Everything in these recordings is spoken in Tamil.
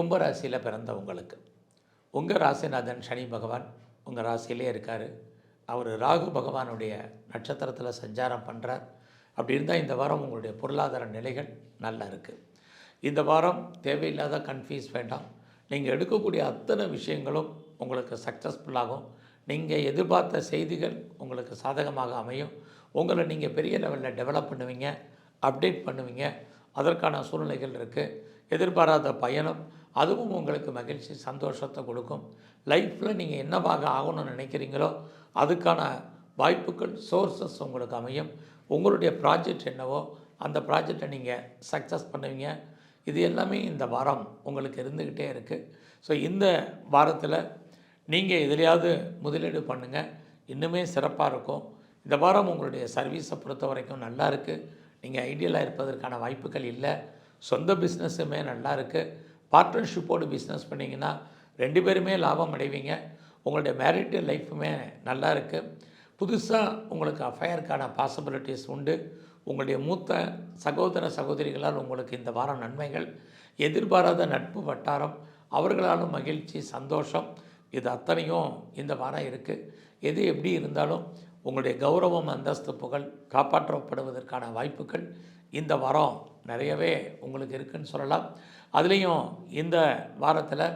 கும்பராசியில் பிறந்தவங்களுக்கு. உங்கள் ராசிநாதன் சனி பகவான் உங்கள் ராசியிலே இருக்கார். அவர் ராகு பகவானுடைய நட்சத்திரத்தில் சஞ்சாரம் பண்ணுறார் அப்படி இருந்தால் இந்த வாரம் உங்களுடைய பொருளாதார நிலைகள் நல்லா இருக்குது இந்த வாரம் தேவையில்லாத கன்ஃபியூஸ் வேண்டாம். நீங்கள் எடுக்கக்கூடிய அத்தனை விஷயங்களும் உங்களுக்கு சக்ஸஸ்ஃபுல்லாகும் நீங்கள் எதிர்பார்த்த செய்திகள் உங்களுக்கு சாதகமாக அமையும். உங்களை நீங்கள் பெரிய லெவலில் டெவலப் பண்ணுவீங்க அப்டேட் பண்ணுவீங்க. அதற்கான சூழ்நிலைகள் இருக்குது எதிர்பாராத பயணம் அதுவும் உங்களுக்கு மகிழ்ச்சி சந்தோஷத்தை கொடுக்கும். லைஃப்பில் நீங்கள் என்னவாக ஆகணும்னு நினைக்கிறீங்களோ அதுக்கான வாய்ப்புகள் சோர்சஸ் உங்களுக்கு அமையும். உங்களுடைய ப்ராஜெக்ட் என்னவோ அந்த ப்ராஜெக்டை நீங்கள் சக்ஸஸ் பண்ணுவீங்க. இது எல்லாமே இந்த வாரம் உங்களுக்கு இருந்துக்கிட்டே இருக்குது ஸோ இந்த வாரத்தில் நீங்கள் எதுலையாவது முதலீடு பண்ணுங்கள் இன்னுமே சிறப்பாக இருக்கும். இந்த வாரம் உங்களுடைய சர்வீஸை பொறுத்த வரைக்கும் நல்லா இருக்குது நீங்கள் ஐடியலாக இருப்பதற்கான வாய்ப்புகள் இல்லை. சொந்த பிஸ்னஸுமே நல்லா இருக்குது பார்ட்னர்ஷிப்போடு பிஸ்னஸ் பண்ணிங்கன்னா ரெண்டு பேருமே லாபம் அடைவீங்க. உங்களுடைய மேரிட்டு லைஃப்புமே நல்லா இருக்குது புதுசாக உங்களுக்கு அஃபயருக்கான பாசிபிலிட்டிஸ் உண்டு. உங்களுடைய மூத்த சகோதர சகோதரிகளால் உங்களுக்கு இந்த வாரம் நன்மைகள். எதிர்பாராத நட்பு வட்டாரம். அவர்களாலும் மகிழ்ச்சி சந்தோஷம். இது அத்தனையும் இந்த வாரம் இருக்குது எது எப்படி இருந்தாலும் உங்களுடைய கௌரவம் அந்தஸ்து புகழ் காப்பாற்றப்படுவதற்கான வாய்ப்புகள் இந்த வாரம் நிறையவே உங்களுக்கு இருக்குன்னு சொல்லலாம். அதுலேயும் இந்த வாரத்தில்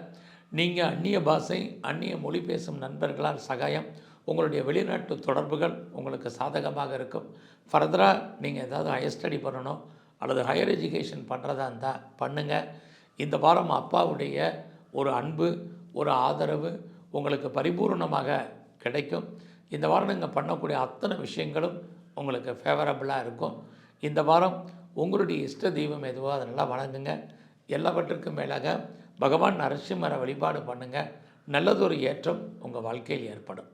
நீங்கள் அந்நிய பாஷை அந்நிய மொழி பேசும் நண்பர்களால் சகாயம். உங்களுடைய வெளிநாட்டு தொடர்புகள் உங்களுக்கு சாதகமாக இருக்கும். ஃபர்தராக நீங்கள் ஏதாவது ஹையர் ஸ்டடி பண்ணணும் அல்லது ஹையர் எஜுகேஷன் பண்ணுறதா இருந்தால் பண்ணுங்கள் இந்த வாரம் அப்பாவுடைய ஒரு அன்பு ஒரு ஆதரவு உங்களுக்கு பரிபூர்ணமாக கிடைக்கும். இந்த வாரம் நீங்கள் பண்ணக்கூடிய அத்தனை விஷயங்களும் உங்களுக்கு ஃபேவரபுளாக இருக்கும். இந்த வாரம் உங்களுடைய இஷ்ட தெய்வம் எதுவோ அதை நல்லா வணங்குங்க. எல்லாவற்றுக்கும் மேலாக பகவான் நரசிம்மரை வழிபாடு பண்ணுங்கள் நல்லதொரு ஏற்றம் உங்கள் வாழ்க்கையில் ஏற்படும்.